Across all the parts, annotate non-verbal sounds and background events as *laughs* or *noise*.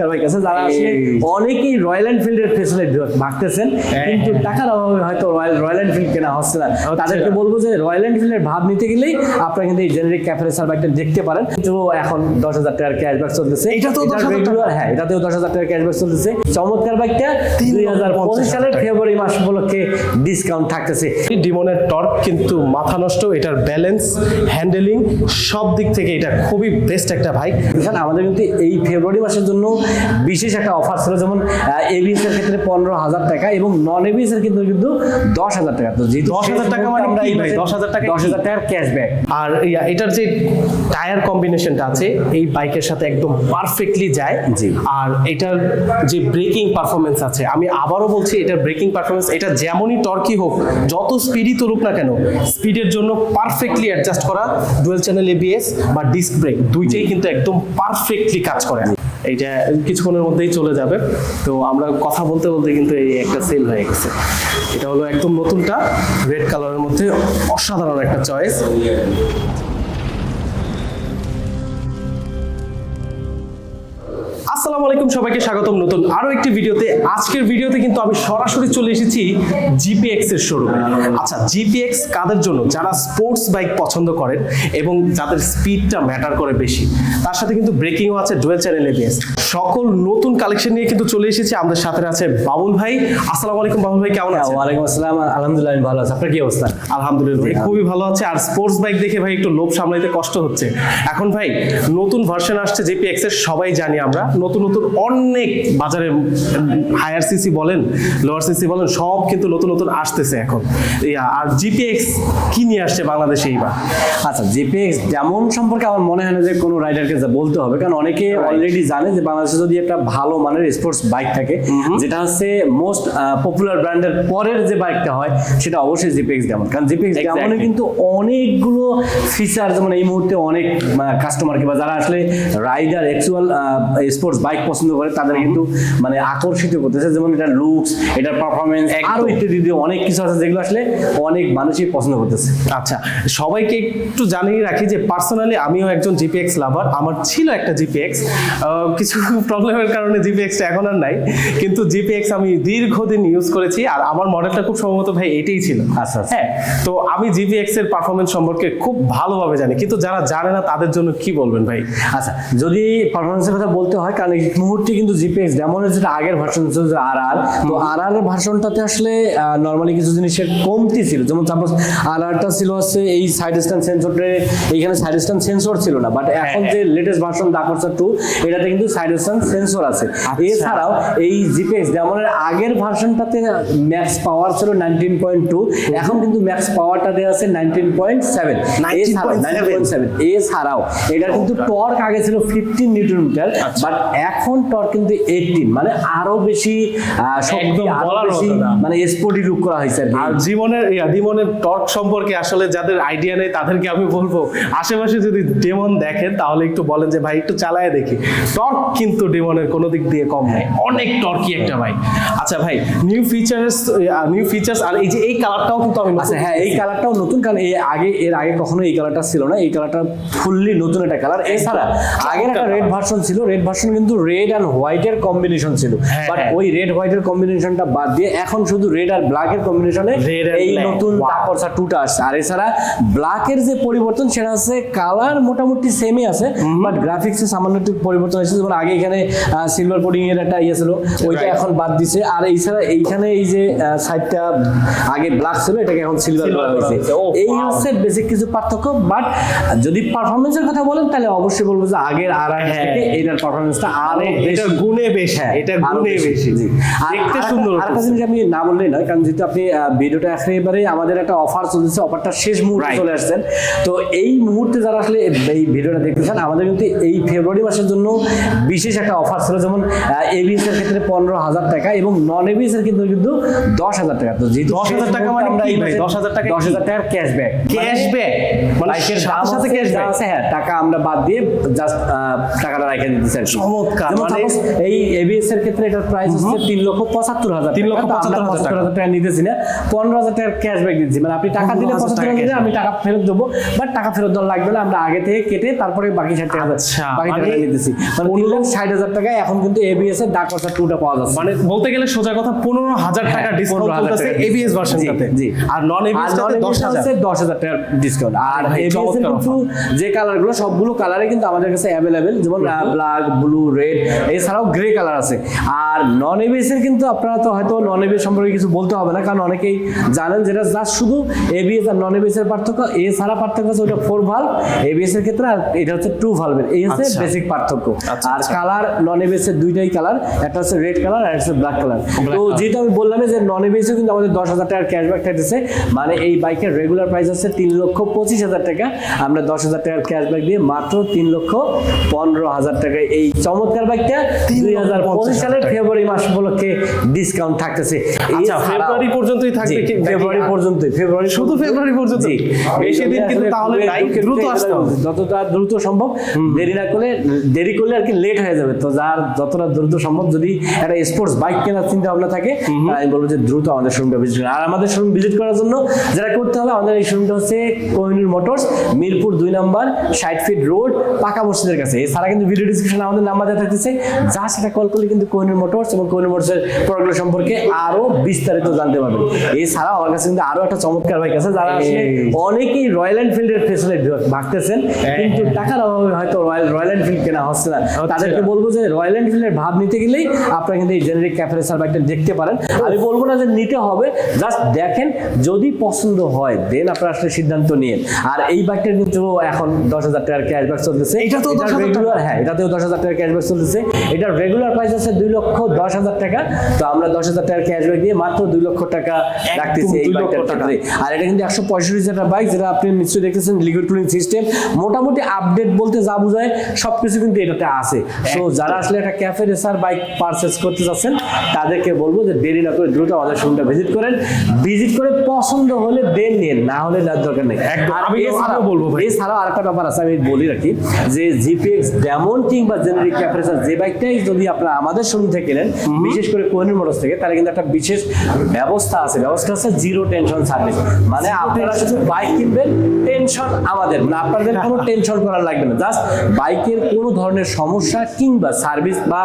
চমৎকার বাইক আছে যারা আসলে অনেকেই রয়্যাল এনফিল্ডের পেছনে ভাগতেছেন কিন্তু টাকার অভাবে হয়তো রয়্যাল রয়্যাল এনফিল্ড কেনা হচ্ছে না। তাদেরকে বলব যে রয়্যাল এনফিল্ডের ভাব নিতে গেলেই আপনারা কিন্তু এই জেনারিক ক্যাফেরেসার বাইকটা দেখতে পারেন। কিন্তু এখন দশ হাজার টাকার ক্যাশব্যাক চলতেছে। 10,000 regular, হ্যাঁ এটাতেও দশ হাজার টাকার ক্যাশব্যাক চলতেছে। চমৎকার বাইকটা দুই হাজার পঁচিশ সালের ফেব্রুয়ারি মাস উপলক্ষে ডিসকাউন্ট থাকতেছে। ডিমনের টর্ক কিন্তু মাথা নষ্ট এটার ব্যালেন্স হ্যান্ডেলিং সব দিক থেকে এটা খুবই বেস্ট একটা বাইক এখানে আমাদের কিন্তু এই ফেব্রুয়ারি মাসের জন্য বিশেষ একটা অফার ছিল যেমন এবিএস এর ক্ষেত্রে পনেরো হাজার টাকা এবং নন এবিএস এর কিন্তু কিন্তু দশ হাজার টাকা। তো যেহেতু 10,000 টাকা মানে আমরা? মাসে 10,000 টাকা দশ হাজার টাকার ক্যাশব্যাক আর এটার যে টায়ার কম্বিনেশনটা আছে এই বাইকের সাথে একদম পারফেক্টলি যায়। জি। আর এটার যে ব্রেকিং পারফরমেন্স আছে আমি আবারও বলছি এটার ব্রেকিং পারফরমেন্স এটা যেমনই টর্কি হোক যত স্পিডই তুলুক না কেন স্পিডের জন্য পারফেক্টলি অ্যাডজাস্ট করা ডুয়েল চ্যানেল এবিএস বা ডিস্ক ব্রেক দুইটাই কিন্তু একদম পারফেক্টলি কাজ করে। এইটা কিছুক্ষণের মধ্যেই চলে যাবে। তো আমরা কথা বলতে বলতে কিন্তু এই একটা সেল হয়ে গেছে। এটা হলো একদম নতুনটা রেড কালারের মধ্যে অসাধারণ একটা চয়েস আসসালামু আলাইকুম, সবাইকে স্বাগতম নতুন আরও একটি ভিডিওতে। আজকের ভিডিওতে কিন্তু আমি সরাসরি চলে এসেছি জিপিএক্স এর শোরুমে আচ্ছা জিপিএক্স কাদের জন্য? যারা স্পোর্টস বাইক পছন্দ করেন এবং যাদের স্পিডটা ম্যাটার করে বেশি, তার সাথে কিন্তু ব্রেকিংও আছে ডুয়েল চ্যানেল এবিএস সকল নতুন কালেকশন নিয়ে কিন্তু চলে এসেছে। আমাদের সাথে আছে বাবুল ভাই। আসসালামু আলাইকুম বাবুল ভাই কেমন আছেন? ওয়ালাইকুম আসসালাম। আলহামদুলিল্লাহ আমি ভালো আছি। আপনার কি অবস্থা? আলহামদুলিল্লাহ ভাই খুবই ভালো আছে। আর স্পোর্টস বাইক দেখে ভাই একটু লোভ সামলাইতে কষ্ট হচ্ছে। এখন ভাই নতুন ভার্সন আসছে জিপিএক্স এর সবাই জানি আমরা। নতুন নতুন অনেক বাজারে হায়ার সিসি বলেন লোয়ার সিসি বলেন সব কিন্তু নতুন নতুন আসতেছে এখন। আর জিপিএক্স কি নিয়ে আসছে বাংলাদেশে এইবার? আচ্ছা জিপিএক্স যেমন সম্পর্কে আমার মনে হয় না যে কোনো রাইডারকে যা বলতে হবে কারণ অনেকে অলরেডি জানে যে বাংলাদেশে যদি একটা ভালো মানের স্পোর্টস বাইক থাকে যেটা হচ্ছে মোস্ট পপুলার ব্র্যান্ডের পরের যে বাইকটা হয় সেটা অবশ্যই জিপিএক্স যেমন কারণ জিপিএক্স. যেমন কিন্তু অনেকগুলো ফিচার যেমন এই মুহূর্তে অনেক কাস্টমারকে বা যারা আসলে রাইডার অ্যাকচুয়াল স্পোর্টস বাইক পছন্দ করে তাদের কিন্তু মানে আকর্ষিত করতেছে। যেমন এটা লুকস এটার পারফরমেন্স। আরও ইত্যাদি ইত্যাদি অনেক কিছু আছে যেগুলো আসলে অনেক মানুষই পছন্দ করতেছে। আচ্ছা সবাইকে একটু জানিয়ে রাখি যে পার্সোনালি আমিও একজন জিপিএক্স লাভার আমার ছিল একটা জিপিএক্স কিছু প্রবলেমের কারণে জিপিএক্সটা এখন আর নাই। কিন্তু জিপিএক্স আমি দীর্ঘদিন ইউজ করেছি আর আমার মডেলটা খুব সম্ভবত ভাই এটাই ছিল। আচ্ছা, আচ্ছা। হ্যাঁ তো আমি জিপিএক্স এর পারফরমেন্স সম্পর্কে খুব ভালোভাবে জানি। কিন্তু যারা জানে না তাদের জন্য কি বলবেন ভাই? আচ্ছা যদি পারফরমেন্সের কথা বলতে হয় কারণ এই মুহূর্তে কিন্তু জিপিএক্স যেমনের যেটা আগের ভার্সন ছিল যে আর আর তো আর আর ভার্সনটাতে আসলে নর্মালি কিছু জিনিসের কমতি ছিল। যেমন সাপোজ আর আরটা ছিল হচ্ছে এই সাইড স্ট্যান্ড সেন্সরটা এইখানে সাইড স্ট্যান্ড সেন্সর ছিল না। বাট এখন যে লেটেস্ট ভার্সন ডাকরসা টু এটাতে কিন্তু সাইড সেন্সর আছে। এছাড়াও এই জিপিএক্স যেমনের আগের ভার্সনটাতে ম্যাক্স পাওয়ার ছিল নাইনটিন পয়েন্ট টু এখন কিন্তু ম্যাক্স পাওয়ারটা দেওয়া আছে নাইনটিন পয়েন্ট সেভেন এছাড়াও 19.7 এছাড়াও এটার কিন্তু টর্ক আগে ছিল ফিফটিন নিউটন মিটার বাট এখন টর্ক কিন্তু এইটিন মানে আরও বেশি আহ, শক্তি আরও বেশি মানে স্পোর্টি লুক করা হয়েছে আর। আর জীবনের টর্ক সম্পর্কে আসলে যাদের আইডিয়া নেই তাদেরকে আমি বলব আশেপাশে যদি ডেমন দেখেন তাহলে একটু বলেন যে ভাই একটু চালায় দেখি। টর্ক কিন্তু ডেমনের কোনো দিক দিয়ে কম নেই। অনেক টর্কি একটা ভাই আচ্ছা ভাই নিউ ফিচার্স নিউ ফিচার্স আর এই যে এই কালারটাও কিন্তু আমি আচ্ছা হ্যাঁ এই কালারটাও নতুন কারণ এই আগে এর আগে কখনো এই কালারটা ছিল না। এই কালারটা ফুললি নতুন একটা কালার এছাড়া আগের একটা রেড ভার্সন ছিল। রেড ভার্সন কিন্তু রেড অ্যান্ড হোয়াইটের কম্বিনেশন ছিল। হ্যাঁ, বাট হ্যাঁ। ওই রেড হোয়াইটের কম্বিনেশনটা বাদ দিয়ে এখন শুধু রেড আর ব্ল্যাকের কম্বিনেশনে Red এই নতুন. টাকরসা টুটা আসছে। আর এছাড়া ব্ল্যাকের যে পরিবর্তন সেটা হচ্ছে কালার মোটামুটি সেমই আছে বাট গ্রাফিক্সে সামান্য একটু পরিবর্তন হয়েছে। যেমন আগে এখানে সিলভার কোডিং এর একটা ইয়ে ছিল ওইটা এখন বাদ দিছে। আর এছাড়া এইখানে এই যে সাইডটা আগে ব্ল্যাক ছিল এটাকে এখন সিলভার করা হয়েছে। হয়েছে, oh, এই হচ্ছে বেসিক কিছু পার্থক্য বাট যদি পারফরমেন্সের কথা বলেন তাহলে অবশ্যই বলব যে আগের আর আর হ্যাঁ। থেকে এটার পারফরমেন্সটা আরও বেশি এটা গুণে বেশি হ্যাঁ, এটা গুণে বেশি। আর দেখতে সুন্দর হচ্ছে। জিনিস আমি না বললেই নয় কারণ যেহেতু আপনি ভিডিওটা একেবারে আমাদের একটা অফার চলছে অফারটা শেষ মুহূর্তে চলে আসছেন তো এই মুহূর্তে যারা আসলে এই ভিডিওটা দেখতেছেন আমাদের কিন্তু এই ফেব্রুয়ারি মাসের জন্য বিশেষ একটা অফার ছিল যেমন এবিএস এর ক্ষেত্রে পনেরো হাজার টাকা এবং নন এবিএস এর কিন্তু কিন্তু দশ হাজার টাকা। তো যেহেতু 10,000 টাকা মানে কি ভাই? 10,000 টাকা দশ হাজার টাকার ক্যাশব্যাক ক্যাশব্যাক মানে বাইকের সাথে সাথে ক্যাশব্যাক আছে, হ্যাঁ টাকা আমরা বাদ দিয়ে জাস্ট টাকাটা রেখে আর কি। চমৎকার। মানে- এই এবিএস এর ক্ষেত্রে এটার প্রাইস হচ্ছে তিন লক্ষ পঁচাত্তর হাজার তিন লক্ষ টাকা। তো আমরা 75,000 পঁচাত্তর হাজার টাকা। নিতেছি না। পনেরো হাজার টাকার ক্যাশব্যাক দিচ্ছি মানে আপনি টাকা দিলে 15,000 পঁচাত্তর টাকা হাজার cashback। আমি টাকা ফেরত দেবো বাট টাকা ফেরত দেওয়ার লাগবে না। আমরা আগে থেকে কেটে তারপরে বাকি ষাট টাকা আচ্ছা, বাকি টাকা মানে নিতেছি। মানে ষাট হাজার টাকায় এখন কিন্তু এবিএস এর ডাক খরচা টুটা পাওয়া যাচ্ছে মানে বলতে গেলে সোজা কথা পনেরো হাজার টাকা হ্যাঁ, ডিসকাউন্ট 15,000 চলতেছে এবিএস জি, ভার্সনটাতে জি। আর নন এবিএস দশ হাজার দশ হাজার টাকার ডিসকাউন্ট আর এবিএস এর কিন্তু যে কালারগুলো সবগুলো কালারে কিন্তু আমাদের কাছে অ্যাভেলেবেল যেমন ব্ল্যাক ব্লু রেড এছাড়াও গ্রে কালার আছে আর নন এবিএস এর কিন্তু আপনারা তো হয়তো নন এবিএস সম্পর্কে কিছু বলতে হবে না কারণ অনেকেই জানেন যেটা জাস্ট শুধু এবিএস আর নন এবিএস এর পার্থক্য এছাড়া পার্থক্য হচ্ছে ওটা ফোর ভালভ এবিএস এর ক্ষেত্রে আর এটা হচ্ছে টু ভালভের এই হচ্ছে আচ্ছা। বেসিক পার্থক্য আচ্ছা, আর আচ্ছা। কালার নন এবিএস এর দুইটাই কালার একটা হচ্ছে রেড কালার আর একটা ব্ল্যাক কালার। তো। যেহেতু আমি বললাম যে নন এবিএসও কিন্তু আমাদের দশ হাজার টাকার ক্যাশব্যাক থাকতেছে মানে এই বাইকের রেগুলার প্রাইস হচ্ছে তিন লক্ষ পঁচিশ হাজার টাকা। আমরা দশ হাজার টাকার ক্যাশব্যাক দিয়ে মাত্র তিন লক্ষ পনেরো হাজার টাকায় এই চমৎকার বাইকটা দুই হাজার পঁচিশ সালের ফেব্রুয়ারি মাস উপলক্ষে ডিসকাউন্ট থাকতেছে। আচ্ছা এছাড়াও- ফেব্রুয়ারি পর্যন্তই থাকবে কি? ফেব্রুয়ারি পর্যন্ত ফেব্রুয়ারি শুধু ফেব্রুয়ারি পর্যন্ত? জি। বেশি দিন কিন্তু তাহলে দ্রুত আসতে হবে। যতটা দ্রুত সম্ভব দেরি না করলে দেরি করলে আর কি লেট হয়ে যাবে। তো যার যতটা দ্রুত সম্ভব যদি একটা স্পোর্টস বাইক কেনার চিন্তা ভাবনা থাকে আমি বলব যে দ্রুত আমাদের শোরুমটা ভিজিট করুন। আর আমাদের শোরুম ভিজিট করার জন্য যেটা করতে হবে আমাদের এই শোরুমটা হচ্ছে কোহিনুর মোটরস মিরপুর দুই নাম্বার ষাট ফিট রোড পাকা মসজিদের কাছে। এছাড়া কিন্তু ভিডিও ডিসক্রিপশনে আমাদের নাম্বার দেওয়া থাকতেছে। যা সেটা কল করলে কিন্তু কোহিনুর মোটরস এবং কোহিনুর মোটরসের প্রোডাক্টগুলো সম্পর্কে আরও বিস্তারিত জানতে পারবেন। এছাড়াও আমার কাছে কিন্তু আরও একটা চমৎকার বাইক আছে যারা আসলে অনেকেই রয়্যাল এনফিল্ডের পেছনে ভাগতেছেন কিন্তু টাকার অভাবে হয়তো রয়্যাল রয়্যাল এনফিল্ড কেনা হচ্ছে না। তাদেরকে বলব যে রয়্যাল এনফিল্ডের ভাব নিতে গেলেই আপনারা কিন্তু এই জেনারিক ক্যাফেরেসার বাইকটা দেখতে পারেন। আমি বলব না যে নিতে হবে জাস্ট দেখেন যদি পছন্দ হয় দেন আপনারা আসলে সিদ্ধান্ত নিয়ে আর এই বাইকটার কিন্তু এখন দশ হাজার টাকার ক্যাশব্যাক চলতেছে। এটা তো 10,000 টাকা। রেগুলার হ্যাঁ এটাতেও দশ হাজার টাকার ক্যাশব্যাক চলতেছে। এটার রেগুলার প্রাইস আছে দুই লক্ষ দশ হাজার টাকা। তো আমরা দশ হাজার টাকার ক্যাশব্যাক দিয়ে মাত্র দুই লক্ষ টাকা রাখতেছি এই বাইকটার ক্ষেত্রে আর এটা কিন্তু একশো পঁয়ষট্টি যেটা বাইক যেটা আপনি নিশ্চয়ই দেখতেছেন লিকুইড কুলিং সিস্টেম মোটামুটি আপডেট বলতে যা বোঝায় সবকিছু কিন্তু এটাতে আছে। সো যারা আসলে একটা ক্যাফে রেসার বাইক পারচেস করতে চাচ্ছেন তাদেরকে বলব যে দেরি না করে দ্রুত আমাদের শোরুমটা ভিজিট করেন। ভিজিট করে পছন্দ হলে দেন নিন না হলে নেওয়ার দরকার নেই। আমি এছাড়াও- বলব ভাই। এছাড়াও আরেকটা ব্যাপার আছে আমি বলি রাখি যে জিপিএক্স ডেমন কিংবা জেনারিক ক্যাফেরেসার যে বাইকটাই যদি আপনারা আমাদের শোরুম থেকে কেনেন বিশেষ করে কোহিনুর মোটরস থেকে তাহলে কিন্তু একটা বিশেষ ব্যবস্থা আছে। ব্যবস্থা আছে জিরো টেনশন সার্ভিস মানে আপনারা শুধু বাইক কিনবেন টেনশন আমাদের। না আপনাদের *laughs* কোনো টেনশন করার লাগবে না। জাস্ট বাইকের কোনো ধরনের সমস্যা কিংবা সার্ভিস বা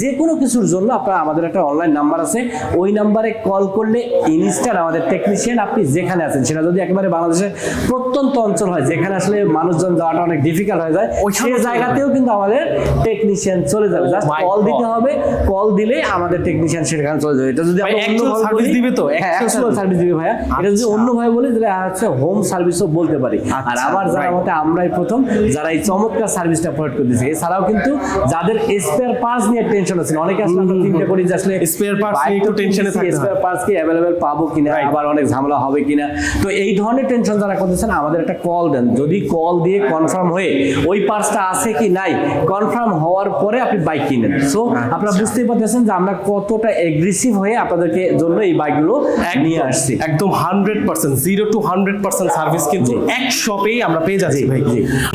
যে কোনো কিছুর জন্য আপনারা আমাদের একটা অনলাইন নাম্বার আছে ওই নাম্বারে কল করলে ইনস্ট্যান্ট আমাদের টেকনিশিয়ান আপনি যেখানে আছেন সেটা যদি একেবারে বাংলাদেশের প্রত্যন্ত অঞ্চল হয় যেখানে আসলে মানুষজন যাওয়াটা অনেক ডিফিকাল্ট হয়ে যায় ওইখানেও সেই জায়গাতেও কিন্তু আমাদের টেকনিশিয়ান চলে যাবে জাস্ট কল দিতে হবে কল দিলে আমাদের টেকনিশিয়ান সেখানে চলে যাবে এটা যদি ভাই, বলি- দিবে তো? হ্যাঁ? সার্ভিস দিবে ভাইয়া এটা যদি আচ্ছা। অন্য ভাবে বলি তাহলে হচ্ছে হোম সার্ভিসও বলতে পারি আর আমার right. মতে আমরাই প্রথম যারা এই চমৎকার সার্ভিসটা প্রোভাইড করে দিয়েছে এছাড়াও কিন্তু যাদের স্পেয়ার পার্টস নিয়ে টেনশন আছে অনেকে আসলে আমরা চিন্তা করি যে আসলে Spare parts নিয়ে একটু থাকতে হয়। স্পেয়ার পার্টস কি অ্যাভেলেবেল পাবো কিনা. আবার অনেক ঝামেলা হবে কিনা। তো এই ধরনের টেনশন যারা করতেছেন আমাদের একটা কল দেন। যদি কল দিয়ে কনফার্ম হয়ে ওই পার্টসটা আছে কি নাই কনফার্ম হওয়ার পরে আপনি বাইক কিনেন। সো আপনারা বুঝতেই পারতেছেন যে আমরা কতটা এগ্রেসিভ হয়ে আপনাদেরকে জন্য এই বাইকগুলো নিয়ে আসছি। একদম hundred percent zero to hundred percent service কিন্তু এক শপেই আমরা পেয়ে যাচ্ছি ভাই।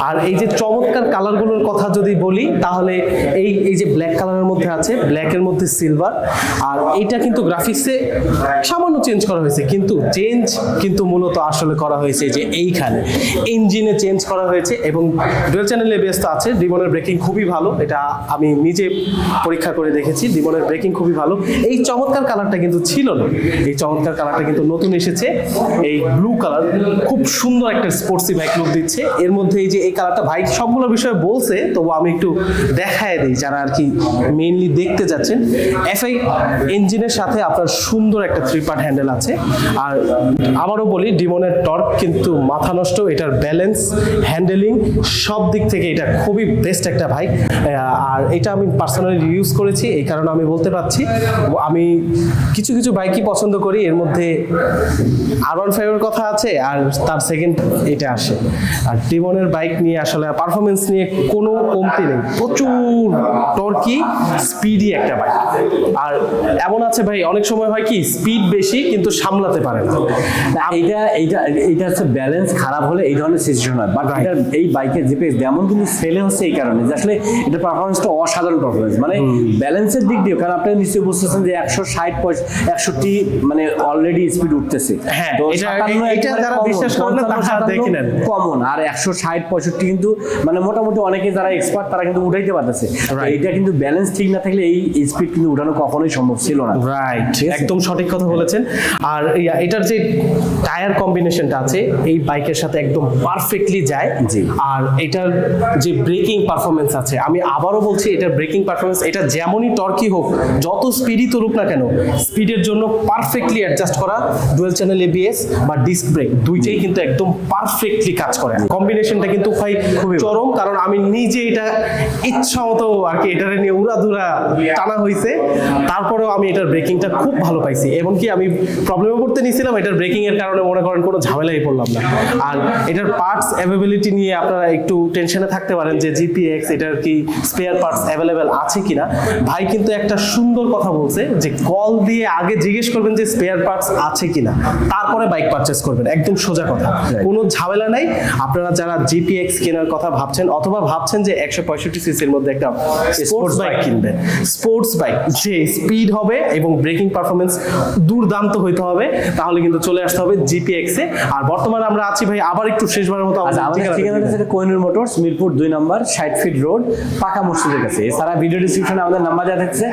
আর এই যে চমৎকার কালারগুলোর কথা যদি বলি তাহলে এই এই যে ব্ল্যাক কালারের মধ্যে আছে ব্ল্যাকের মধ্যে সিলভার আর এইটা কিন্তু গ্রাফিক্সে সামান্য চেঞ্জ করা হয়েছে, কিন্তু চেঞ্জ কিন্তু মূলত আসলে করা হয়েছে যে এইখানে। ইঞ্জিনে চেঞ্জ করা হয়েছে এবং ডুয়েল চ্যানেলে ব্যস্ত আছে ডিমনের ব্রেকিং খুবই ভালো, এটা আমি নিজে পরীক্ষা করে দেখেছি ডিমনের ব্রেকিং খুবই ভালো। এই চমৎকার কালারটা কিন্তু ছিল না, এই চমৎকার কালারটা কিন্তু নতুন এসেছে, এই ব্লু কালার খুব সুন্দর একটা স্পোর্টসি বাইক লুক দিচ্ছে। এর মধ্যে এই যে এই কালারটা ভাই সবগুলো বিষয়ে বলছে, তবু আমি একটু দেখায় দিই যারা আর কি মেইনলি দেখতে যাচ্ছেন। এফআই ইঞ্জিনের সাথে আপনার সুন্দর একটা থ্রি পার্ট হ্যান্ডেল আছে। আর আবারও বলি ডিমনের টর্ক কিন্তু মাথা নষ্ট, এটার ব্যালেন্স হ্যান্ডেলিং সব দিক থেকে এটা খুবই বেস্ট একটা বাইক আর এটা আমি পার্সোনালি ইউজ করেছি, এই কারণে আমি বলতে পারছি, আমি কিছু কিছু বাইকই পছন্দ করি, এর মধ্যে আর ওয়ান ফাইভের কথা আছে, আর তার সেকেন্ড এটা আসে। আর টিমনের বাইক নিয়ে আসলে পারফরমেন্স নিয়ে কোনো কমতি নেই, প্রচুর টর্কি স্পিডি একটা বাইক আর এমন আছে ভাই অনেক সময় হয় কি স্পিড বেশি কিন্তু সামলাতে পারে না। এইটা এইটা এইটা হচ্ছে ব্যালেন্স খারাপ হলে এই ধরনের সিচুয়েশন হয়। বাট এটা এই বাইকের জিপিএস যেমন কিন্তু সেলে হচ্ছে এই কারণে আসলে এটা পারফরমেন্সটা অসাধারণ পারফরমেন্স মানে ব্যালেন্সের দিক দিয়ে কারণ আপনি নিশ্চয়ই বুঝতেছেন যে একশো ষাট একষট্টি মানে অলরেডি স্পিড উঠতেছে। হ্যাঁ, এটা- এটা। কমন আর একশো ষাট পঁয়ষট্টি কিন্তু মানে মোটামুটি অনেকে যারা এক্সপার্ট তারা কিন্তু উঠাইতে পারতেছে Right. এটা কিন্তু ব্যালেন্স ঠিক না থাকলে এই স্পিড কিন্তু উঠানো কখনোই সম্ভব ছিল না। রাইট একদম সঠিক কথা বলেছেন। আর এটার যে টায়ার কম্বিনেশনটা আছে এই বাইকের সাথে একদম পারফেক্টলি যায়। আর এটার যে ব্রেকিং পারফরমেন্স আছে আমি আবারও বলছি এটার ব্রেকিং পারফরমেন্স এটা যেমনই টর্কি হোক যত স্পিডই তুলুক না কেন স্পিডের জন্য পারফেক্টলি অ্যাডজাস্ট করা ডুয়েল চ্যানেল এবিএস বা ডিস্ক ব্রেক দুইটাই কিন্তু একদম পারফেক্টলি কাজ করে। কম্বিনেশনটা কিন্তু ভাই খুবই চরম কারণ আমি নিজে এটা ইচ্ছা মতো আর কি এটারে নিয়ে উড়াধুরা টানা হয়েছে তারপরেও আমি এটার ব্রেকিংটা খুব ভালো পাইছি এবং কি আমি প্রবলেমে পড়তে নিয়েছিলাম এটার ব্রেকিং এর কারণে মনে করেন কোনো ঝামেলাই পড়লাম না। আর এটার পার্টস অ্যাভেবিলিটি নিয়ে আপনারা একটু টেনশনে থাকতে পারেন যে জিপিএক্স এটার কি স্পেয়ার পার্টস অ্যাভেলেবেল আছে কিনা। ভাই কিন্তু একটা সুন্দর কথা বলছে যে কল দিয়ে আগে জিজ্ঞেস করবেন যে স্পেয়ার পার্টস আছে কিনা। তারপরে বাইক পারচেস করবেন একদম সোজা কথা। কোনো ঝামেলা নাই। আপনারা যারা জিপিএক্স কেনার কথা ভাবছেন অথবা ভাবছেন যে একশো পঁয়ষট্টি সিসির মধ্যে একটা স্পোর্টস বাইক কিনবেন। স্পোর্টস বাইক যে স্পিড হবে এবং ব্রেকিং পারফরমেন্স দুর্দান্ত হইতে হবে তাহলে কিন্তু চলে আসতে হবে জিপিএক্স এ। আর বর্তমানে আমরা আছি ভাই আবার একটু শেষবারের মতো আচ্ছা আমাদের আমাদের ঠিকানাটা ঠিকানাটা কোহিনুর মোটরস মিরপুর দুই নম্বর ষাট ফিট রোড পাকা মসজিদের কাছে। এছাড়া ভিডিও ডিসক্রিপশনে আমাদের নাম্বার দেওয়া থাকছে।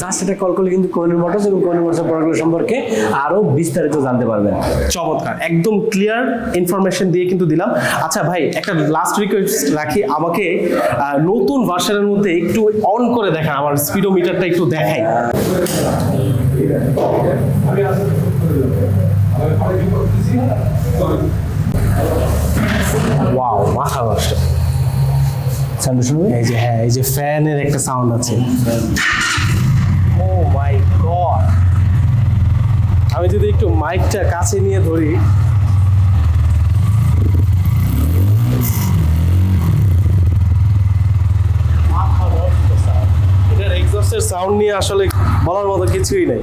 জাস্ট এটা কল করলে কিন্তু কোহিনুর মোটরস এবং কোহিনুর মোটরসের প্রোডাক্টগুলো সম্পর্কে আরও বিস্তারিত জানতে পারবেন। চমৎকার একদম ক্লিয়ার ইনফরমেশন দিয়ে কিন্তু দিলাম। আচ্ছা ভাই একটা লাস্ট রিকোয়েস্ট রাখি আমাকে নতুন ভার্সনের মধ্যে একটু অন করে দেখান, আমার স্পিডোমিটারটা একটু দেখাই। ওয়াও মাথা নষ্ট সামনে শুনবে? এই যে হ্যাঁ এই যে ফ্যানের একটা সাউন্ড আছে। ও মাই গড আমি যদি একটু মাইকটা কাছে নিয়ে ধরি মাথা নষ্ট sound। এটার সাউন্ড নিয়ে আসলে বলার মতো কিছুই নেই।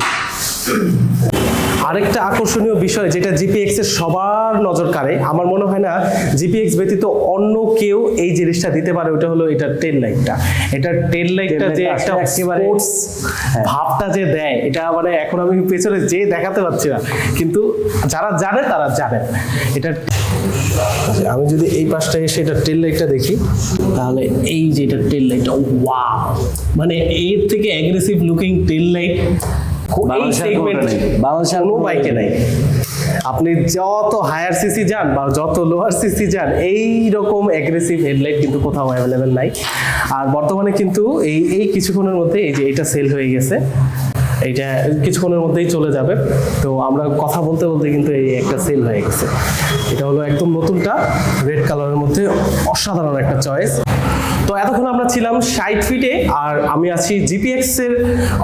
আরেকটা আকর্ষণীয় বিষয় যেটা জিপিএক্স এর সবার নজর কাড়ে আমার মনে হয় না জিপিএক্স ব্যতীত অন্য কেউ এই জিনিসটা দিতে পারে ওটা হলো এটা টেল লাইটটা এটা টেল লাইটটা যে একটা স্পোর্টস ভাবটা যে দেয় এটা মানে এখন আমি পেছনে যে দেখাতে পারছি না। কিন্তু যারা জানে তারা জানে। এটা আমি যদি এই পাশটা এসে এটা টেল লাইটটা দেখি তাহলে এই যে এটা টেল লাইটটা ওয়া মানে এর থেকে অ্যাগ্রেসিভ লুকিং টেল লাইট বাংলাদেশের কোনো বাইকে নাই। আপনি যত হায়ার সিসি যান বা যত লোয়ার সিসি যান এই রকম অ্যাগ্রেসিভ হেডলাইট কিন্তু কোথাও অ্যাভেলেবেল নাই। আর বর্তমানে কিন্তু এই এই কিছুক্ষণের মধ্যে এই যে এটা সেল হয়ে গেছে। এইটা কিছুক্ষণের মধ্যেই চলে যাবে। তো আমরা কথা বলতে বলতে কিন্তু এই একটা সেল হয়ে গেছে। এটা হলো একদম নতুনটা রেড কালারের মধ্যে অসাধারণ একটা চয়েস তো এতক্ষণ আমরা ছিলাম ষাট ফিটে আর আমি আছি জিপিএক্স এর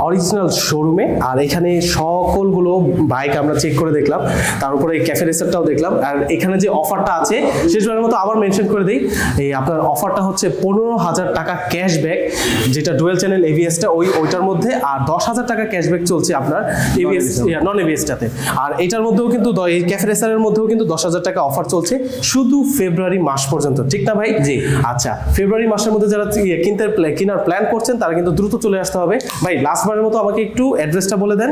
অরিজিনাল শোরুমে আর এখানে সকলগুলো বাইক আমরা চেক করে দেখলাম। তার উপরে ক্যাফে রেসারটাও দেখলাম। আর এখানে যে অফারটা আছে, শেষবারের মতো আবার মেনশন করে দিই। এই আপনার অফারটা হচ্ছে পনেরো হাজার টাকা ক্যাশব্যাক যেটা ডুয়েল চ্যানেল এভিএসটা ওই, ওইটার মধ্যে। আর দশ হাজার টাকা ক্যাশব্যাক চলছে আপনার এভিএস নন এভিএসটাতে আর এটার মধ্যেও কিন্তু এই ক্যাফে রেসারের মধ্যেও কিন্তু দশ হাজার টাকা অফার চলছে শুধু ফেব্রুয়ারি মাস পর্যন্ত ঠিক না ভাই? জি। আচ্ছা ফেব্রুয়ারি মাসের মধ্যে যারা ইয়ে কিনতে কেনার প্ল্যান করছেন তারা কিন্তু দ্রুত চলে আসতে হবে। ভাই লাস্ট বারের মতো আমাকে একটু অ্যাড্রেসটা বলে দেন।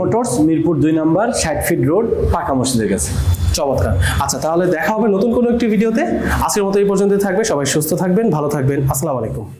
মোটরস মিরপুর দুই নম্বর ষাট ফিট রোড পাকা মসজিদের কাছে। চমৎকার। আচ্ছা তাহলে দেখা হবে নতুন কোনো একটি ভিডিওতে আজকের মতো এই পর্যন্ত থাকবে। সবাই সুস্থ থাকবেন ভালো থাকবেন। আসসালামু আলাইকুম।